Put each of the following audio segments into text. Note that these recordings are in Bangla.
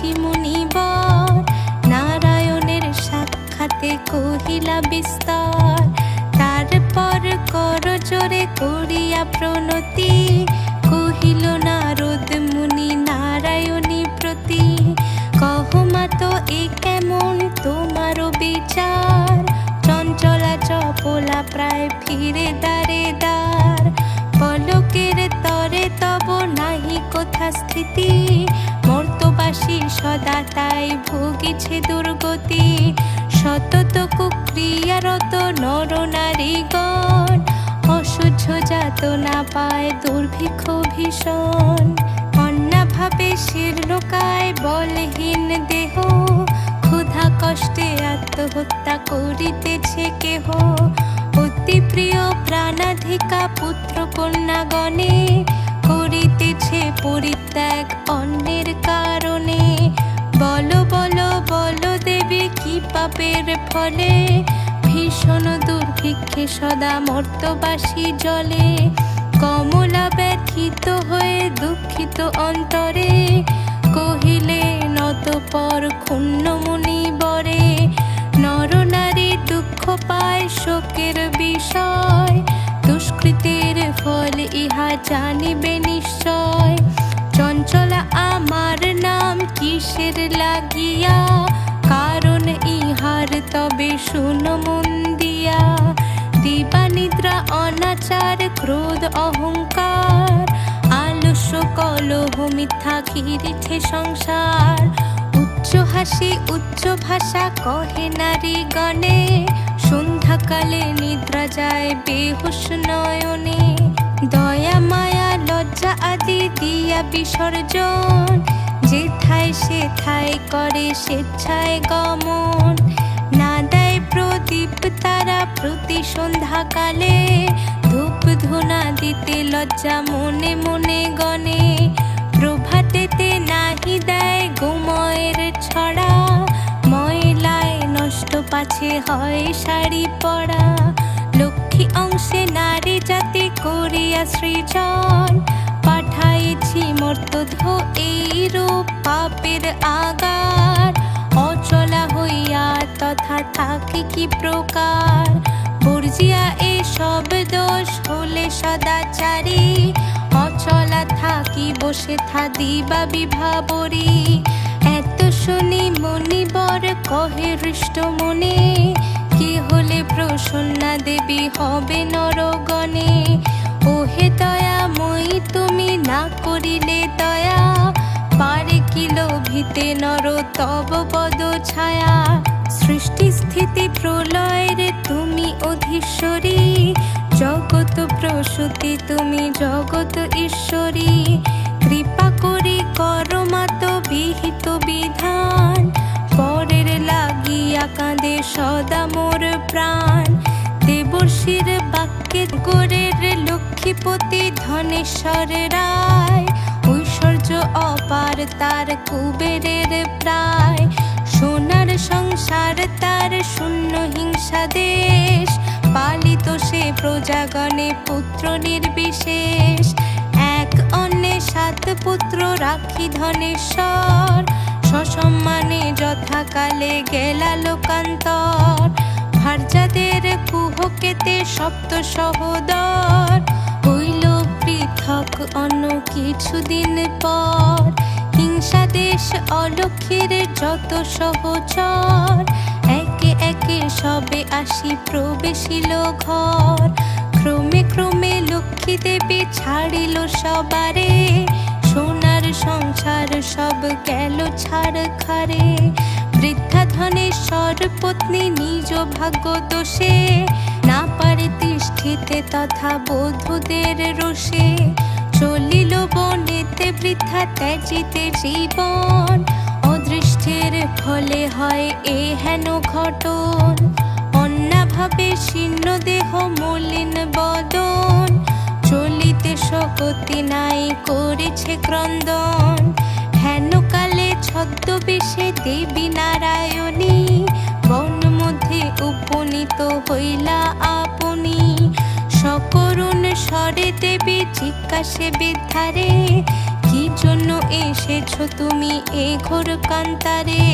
মুনিবর নারায়ণের সাক্ষাতে কহিলা বিস্তর। তারপর কর করিয়া প্রণতি, কহিল, নারদ মুনি, নারায়ণী প্রতি কহমা তো এ কেমন তোমারও বিচার? চঞ্চলা চপলা প্রায় ফিরে দাঁড়ে দ্বার। পলকের তরে তব নাহি কোথা স্থিতি? মর্তবাসী সদা, তাই ভুগিছে দুর্গতি। সতত কুক্রিয়ারত নর নারীগণ, অসহ্য যাতনা পায় দুর্ভিক্ষ ভীষণ। অন্নাভাবে শীর্ণকায় বলহীন দেহ, ক্ষুধা কষ্টে আত্মহত্যা করিতেছে কেহ। অতি প্রিয় প্রাণাধিকা পুত্র কন্যাগণে করিতেছে পরিত্যাগ অন্যের কারণে। বল বল বল দেবে, কি পাপের ফলে? ভীষণ দুর্ভিক্ষে সদা মর্তবাসী জলে। কমলা ব্যথিত হয়ে দুঃখিত অন্তরে। কহিলে, নতপর ক্ষুণ্ণ মুনি বরে নরনারী দুঃখ পায় শোকের বিষয়। দুষ্কৃতের ফল ইহা জানিবে নিশ্চয়। চঞ্চলা আমার নাম কিসের লাগিয়া? কারণ ইহার তবে শুন মন দিয়া। দিবানিদ্রা, অনাচার, ক্রোধ, অহংকার। আলস্য, কলহ, মিথ্যা ঘিরেছে সংসার। উচ্চ হাসি, উচ্চ ভাষা, কহে নারী গণে। সন্ধ্যাকালে নিদ্রা যায়, বেহুশ নয়নে। দয়া, মায়া, লজ্জা আদি দিয়া বিসর্জন। যেথায় সেথায় করে স্বেচ্ছায় গমন। না দেয় প্রদীপ তারা প্রতি সন্ধ্যাকালে। ধূপ ধুনা দিতে লজ্জা মনে মনে গনে পাছে হয় শাড়ি পরা। লক্ষ্মী অংশে নারী জাতি করিয়া সৃজন। পাঠাইছি মর্তধ এই রূপ পাপের আগার। অচলা হইয়া তথা থাকে কি প্রকার? বর্জিয়া এই সব দোষ হলে সদাচারী। অচলা থাকি বসে থা দিবা বিভাবরী। হৃষ্ট মনে, কি হলে প্রসন্না দেবী হবে নরগণে? ওহে মই তুমি না করিলে দয়া, পারে কি লোভিতে নর, তব পদ ছায়া? সৃষ্টি স্থিতি প্রলয়ের তুমি অধীশ্বরী জগত প্রসূতি তুমি জগত ঈশ্বরী। কৃপা করি কর মাত বিহিত বিধান সদা মোর প্রাণ। দেবর্ষির বাক্যে গোরের লক্ষ্মীপতি ধনেশ্বর রায়। ঐশ্বর্য অপার তার কুবেরের প্রায়। সোনার সংসার তার শূন্য হিংসা দেশ। পালিত সে প্রজাগণে পুত্র নির্বিশেষ। এক অন্যে সাত পুত্র রাখি ধনেশ্বর। সসম্মানে যথাকালে গেলা লোকান্তর। ভার্যাদের কুহকেতে সপ্ত সহোদর। হইল পৃথক অন্য কিছুদিন পর। হিংসা দেশ অলক্ষীর যত সহচর। একে একে সবে আসি প্রবেশিল ঘর। ক্রমে ক্রমে লক্ষ্মী দেবী ছাড়িল সবারে। সংসার সব গেল ছাড় খারে। বৃদ্ধা ধনেশ্বর পত্নী নিজ ভাগ্য দোষে। না পারে তিষ্ঠিতে তথা বধূদের রোষে। চলিল বনেতে বৃদ্ধা ত্যাজিতে জীবন। অদৃষ্টের ফলে হয় এ হেন ঘটন। অন্যাভাবে শীর্ণ দেহ মলিন বদন। চলিতে শোক পার্বতী নাই করেছে ক্রন্দন। হেনকালে ছদ্মবেশে দেবী নারায়ণী বন মধ্যে উপনীত হইলা আপনি। সকরুণ স্বরে দেবী জিজ্ঞাসে বিদ্ধারে, কি জন্য এসেছ তুমি এ ঘোর কান্তারে?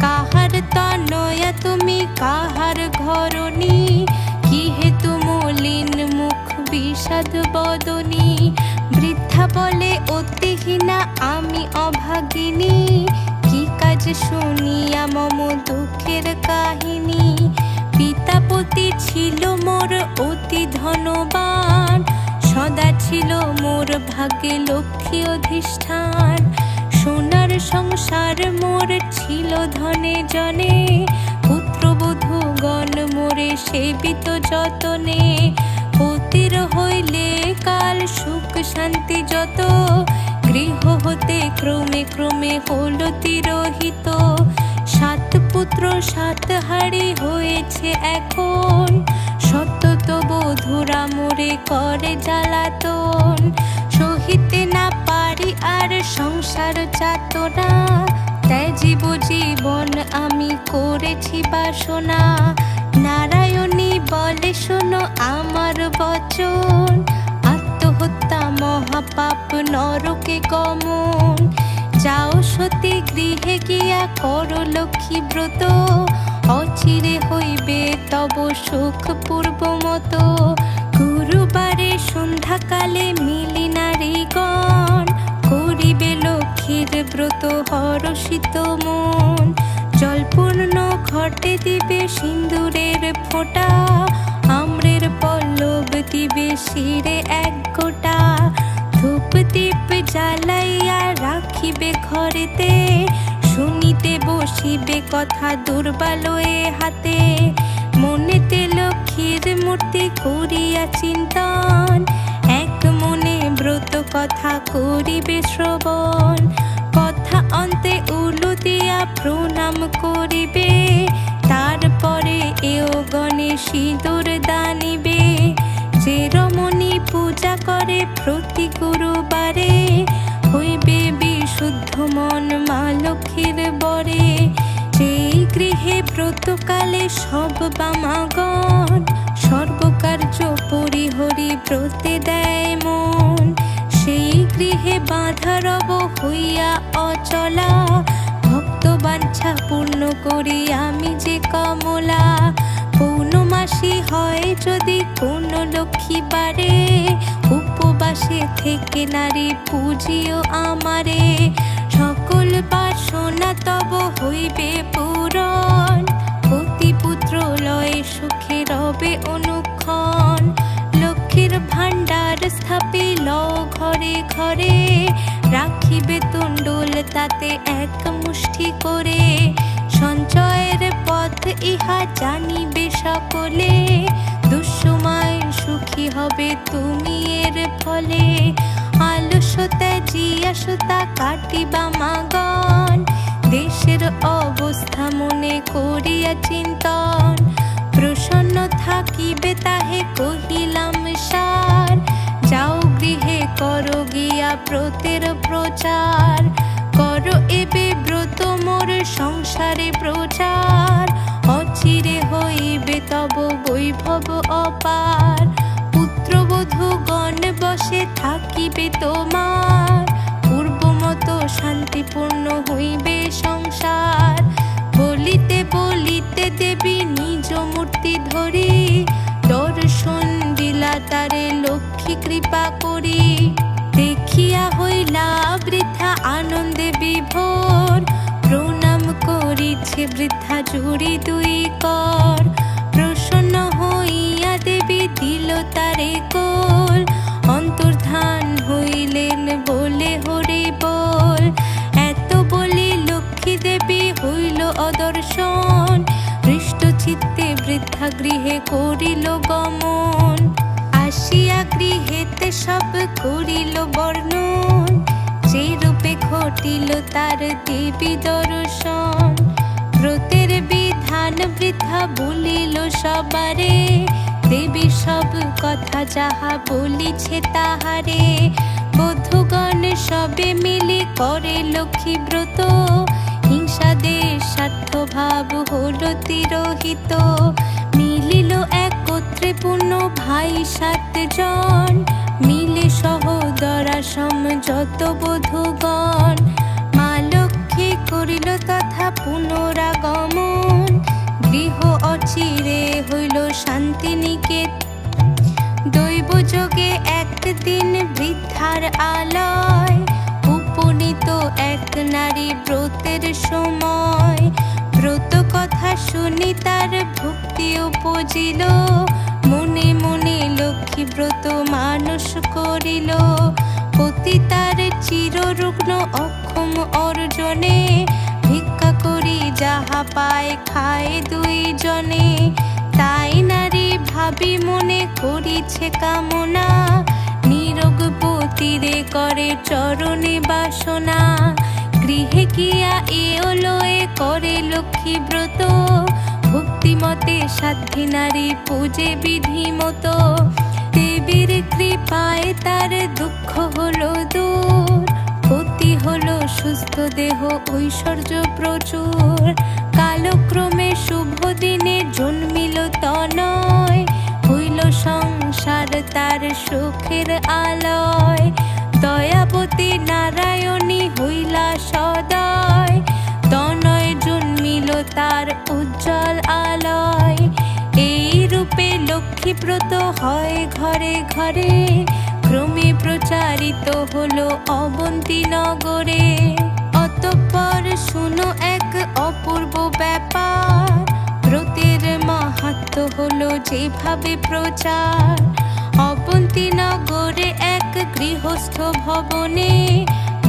কাহার তনয়া তুমি, কাহার ঘরণী? কি হেতু মলিন মুখ বিষাদ বদনী। বৃদ্ধা বলে অতিহীনা আমি অভাগিনী। কি কাজ শুনিয়া মম দুঃখের কাহিনী। পিতাপতি ছিল মোর অতি ধনবান। সদা ছিল মোর ভাগ্যে লক্ষ্মী অধিষ্ঠান। সোনার সংসার মোর ছিল ধনে জনে। পুত্রবধূ গণ মোরে সেবিত যতনে। পতির হইলে কাল সুখ শান্তি যত, গৃহ হতে ক্রমে ক্রমে হল তিরোহিত। সাত পুত্র, সাত হাড়ি হয়েছে এখন। সত্য তো বধুরা মোরে করে জ্বালাতন। সহিতে না পারি আর সংসার চাতনা। ত্যাজিব জীবন আমি করেছি বাসনা। নারায়ণী বলে, শোনো আমার বচন। আত্মহত্যা মহাপাপ, নরকে গমন। যাও সতী গৃহে গিয়া করো লক্ষ্মী ব্রত। অচিরে হইবে তব সুখ পূর্ব মতো। গুরুবারে সন্ধ্যাকালে মিলি নারীগণ করিবে লক্ষ্মীর ব্রত হরষিত মন। জলপূর্ণ ঘটে দিবে সিন্দুরের ফোঁটা, আম্রের পল্লব দিবে শিরে এক গোটা। ধূপ দীপ জ্বালাইয়া রাখিবে ঘরেতে, শুনিতে বসিবে কথা দুর্বালয়ে হাতে। মনেতে লক্ষ্মীর মূর্তি করিয়া চিন্তন, এক মনে ব্রত কথা করিবে শ্রবণ। কথা অন্তে উলু দিয়া প্রণাম করিবে। তারপরে এও গণে সিঁদুর দানিবে। যে রমণী পূজা করে প্রতি গুরুবারে, হইবে বিশুদ্ধ মন মা লক্ষ্মীর বরে। যেই গৃহে ব্রতকালে সব বামাগণ সর্বকার্য পরিহরি ব্রতে দেয় মন। সেই গৃহে বাধা রব হইয়া অচলা। ভক্ত বাঞ্ছা পূর্ণ করি আমি যে কমলা। পৌর্ণমাসী হয় যদি কোন লক্ষ্মী বারে, উপবাসে থেকে নারী পুজিও আমারে। সকল বাসনা তব হইবে পূরণ। পুত্র লয়ে সুখে রবে অনুক্ষণ। লক্ষ্মীর ভাণ্ডার স্থাপিল ঘরে ঘরে। রাখিবে তুণ্ডুল তাতে এক মুষ্টি করে। সঞ্চয়ের পথ ইহা জানিবে সকলে। দুঃসময় সুখী হবে তুমি এর ফলে। আলস্যতা জিয়াসতা কাটিবা মাগন। দেশের অবস্থা মনে করিয়া চিন্তন। ব্রতের প্রচার। করো এবে ব্রত মোর সংসারে প্রচার। অচিরে হইবে তব বৈভব অপার। পুত্রবধূ গণ বসে থাকিবে তোমার। পূর্বমত শান্তিপূর্ণ হইবে সংসার। বলিতে বলিতে দেবী নিজ মূর্তি ধরি। দর্শন দিলা তারে লক্ষ্মী কৃপা করি। আনন্দে বিভোর, প্রণাম করিছে বৃদ্ধা জুড়ি দুই কর। প্রসন্ন হইয়া দেবী দিল তারে কোল। অন্তর্ধান হইলেন বলে হরি বল। এত বলি লক্ষ্মী দেবী হইল অদর্শন। হৃষ্ট চিত্তে বৃদ্ধা গৃহে করিল গমন। আসিয়া গৃহেতে সব করিল বর্ণন। রূপে ঘটিল তার দেবী দর্শন। ব্রতের বিধান বৃদ্ধা বলিল সবারে। দেবী সব কথা যাহা বলিছে তাহারে। বধুগণ সবে মিলে করে লক্ষ্মী ব্রত। হিংসাদের স্বার্থ ভাব হলো তিরোহিত। মিলিল একত্রে পূর্ণ ভাই সাতজন। আলয় উপনীত এক নারী ব্রতের সময়। ব্রত কথা শুনি তার ভক্তি উপজিল। মনে মনে লক্ষ্মী ব্রত মানুষ করিল। পতি তার চিররুগ্ন অক্ষম অর্জনে, ভিক্ষা করি যাহা পায় খায় দুইজনে। তাই নারী ভাবি মনে করিছে কামনা। নিরোগ পতিরে করে চরণে বাসনা। গৃহে গিয়া এও লয়ে করে লক্ষ্মী ব্রত। ভক্তিমতে সাধ্যী নারী পূজে বিধি মতো। দেবীর কৃপায় তার দুঃখ হলো দূর। পতি হলো সুস্থ দেহ ঐশ্বর্য প্রচুর। কালক্রমে শুভ দিনে জন্মিল তনয়। হইল সংসার তার সুখের আলয়। দয়াবতী নারায়ণী হইলা সদয়। তনয় জন্মিল তার উজ্জ্বল আলয়। এই রূপে লক্ষ্মীব্রত হয় ঘরে ঘরে। ক্রমে প্রচারিত হলো অবন্তী নগরে। অতঃপর শুনো এক অপূর্ব ব্যাপার। হলো যেভাবে প্রচার। অবন্তী নগরে এক গৃহস্থ ভবনে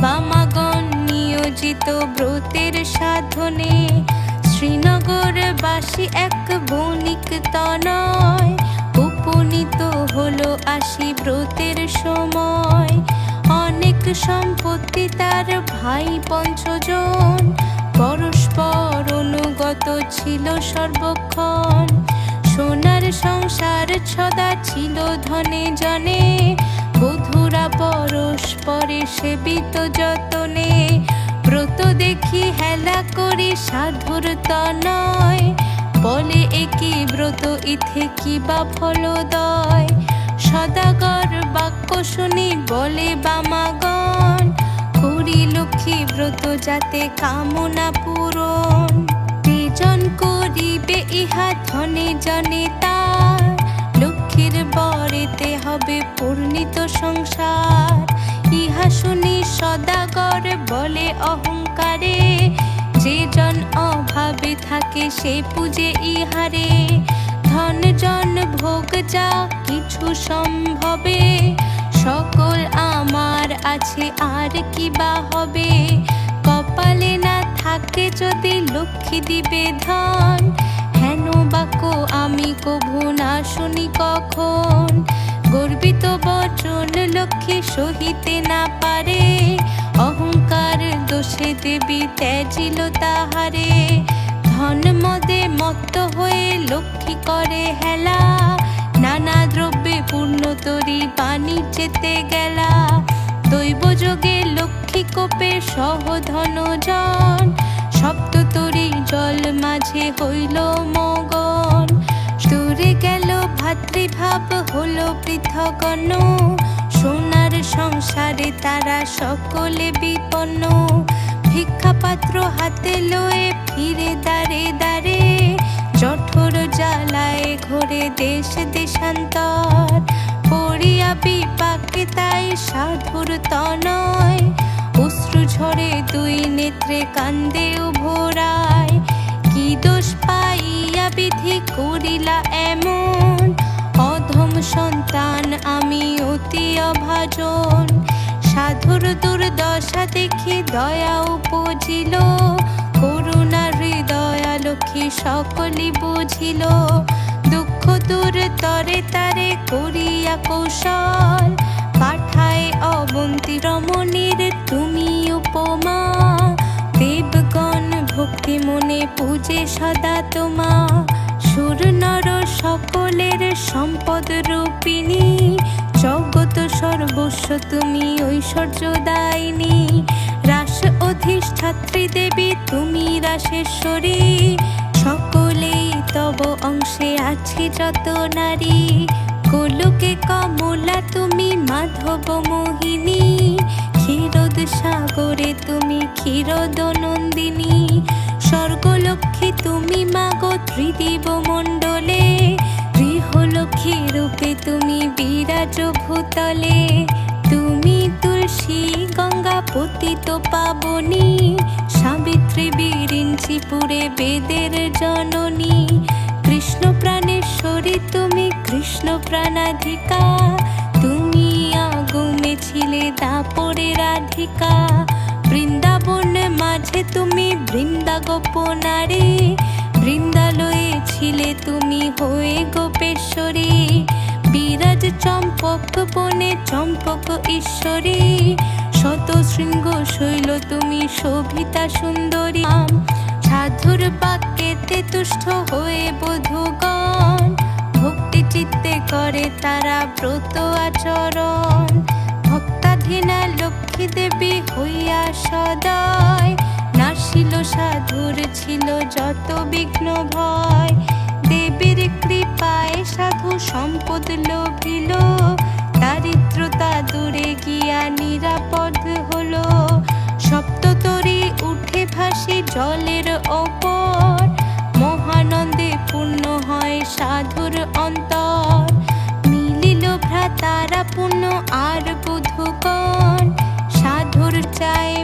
বামাগণ নিয়োজিত ব্রতের সাধনে। শ্রীনগরবাসী এক বণিক তনয়, উপনীত হলো আসি ব্রতের সময়। অনেক সম্পত্তি তার ভাই পঞ্চজন, পরস্পর অনুগত ছিল সর্বক্ষণ। সোনার সংসার ছদা ছিল ধনে জনে। বধুরা পরস্পরে সেবিত যতনে। ব্রত দেখি হেলা করি সাধুর তনয়। বলে একই ব্রত, ইথে কি বা ফলদয়। সদাগর বাক্য শুনি বলে বামাগণ। করি লক্ষ্মী ব্রত যাতে কামনা পূরণ। করিবে ইহা ধনে জনে তার। লক্ষ্মীর বরেতে হবে পূর্ণিত সংসার। ইহা শুনি সদাগর বলে অহংকারে। যে জন অভাবে থাকে সে পূজে ইহারে। ধন জন ভোগ যা কিছু সম্ভবে। সকল আমার আছে আর কি বা হবে? কপালে না থাকে যদি লক্ষ্মী দিবে ধন হেন বাক্য আমি কভু না শুনি কখন? গর্বিত বচন লক্ষ্মী সহিতে না পারে, অহংকার দোষে দেবী ত্যাজিল তাহারে। ধন মদে মত্ত হয়ে লক্ষ্মী করে হেলা, নানা দ্রব্যে পূর্ণ তরি বাণিজ্যেতে গেলা। দৈব যোগে লক্ষ্মী কোপে সহধন জন সপ্ত তরি জল মাঝে হইল মগন। দূরে গেল ভাতৃভাব, হলো পৃথগণ সোনার সংসারে তারা সকলে বিপন্ন। ভিক্ষাপাত্র হাতে লয়ে ফিরে দাঁড়ে দাঁড়ে জঠর জ্বালায় ঘোরে দেশ দেশান্তর। পড়িয়া বিপাকে তাই সাধুর তনয়। অশ্রু ঝরে দুই নেত্রে কান্দে ভোরায়। কি দোষ পাইয়া বিধি করিলা এমন? অধম সন্তান, আমি অতি অভাজন। সাধুর দুর্দশা দেখি দয়া উপজিল। করুণা হৃদয়া লক্ষ্মী সকলি বুঝিল। দুঃখ দূর তরে তারে করিয়া কৌশল। পাঠায় অবন্তী রমণীর তুমি উপমা। দেবগণ ভক্তি মনে পূজে সদা তোমা। সুর নর সকলের সম্পদ রূপিণী। জগত সর্বস্ব তুমি ঐশ্বর্য দায়িনী। রাস অধিষ্ঠাত্রী দেবী তুমি রাসেশ্বরী। সকলেই তব অংশে আছে যত নারী। গোলকে কমলা, তুমি মাধব মোহিনী। ক্ষীরদ সাগরে তুমি ক্ষীরদ নন্দিনী। স্বর্গলক্ষ্মী, তুমি মাগো ত্রিদিব মণ্ডলে। গৃহলক্ষ্মী রূপে তুমি বিরাজ ভূতলে। তুমি তুলসী গঙ্গা পতিত পাবনী। সাবিত্রী বিরিঞ্চিপুরে বেদের জননী। কৃষ্ণ প্রাণেশ্বরী, তুমি কৃষ্ণ প্রাণাধিকা। তুমি আগুমে ছিলে দাপরে রাধিকা। বৃন্দাবন মাঝে তুমি বৃন্দা গোপনারে বৃন্দালয়ে ছিলে তুমি হয়ে গোপেশ্বরী। বিরাজ চম্পক বনে চম্পক ঈশ্বরী। শত শৃঙ্গ শৈল তুমি শোভিতা সুন্দরী। সাধুর বাক্যেতে তুষ্ট হয়ে বধুগণ, ভক্তি চিত্তে করে তারা ব্রত আচরণ। ভক্তাধীনা লক্ষ্মী দেবী হইয়া সদয়, নাসিল সাধুর ছিল যত বিঘ্ন ভয়। দেবীর কৃপায় সাধু সম্পদ লোভিল, দারিদ্রতা দূরে গিয়া নিরাপদ হলো। উঠে ভাসে জলের ওপর। মহানন্দে পূর্ণ হয় সাধুর অন্তর। মিলিল ভ্রাতারা পূর্ণ আর বধুকণ সাধুর চায়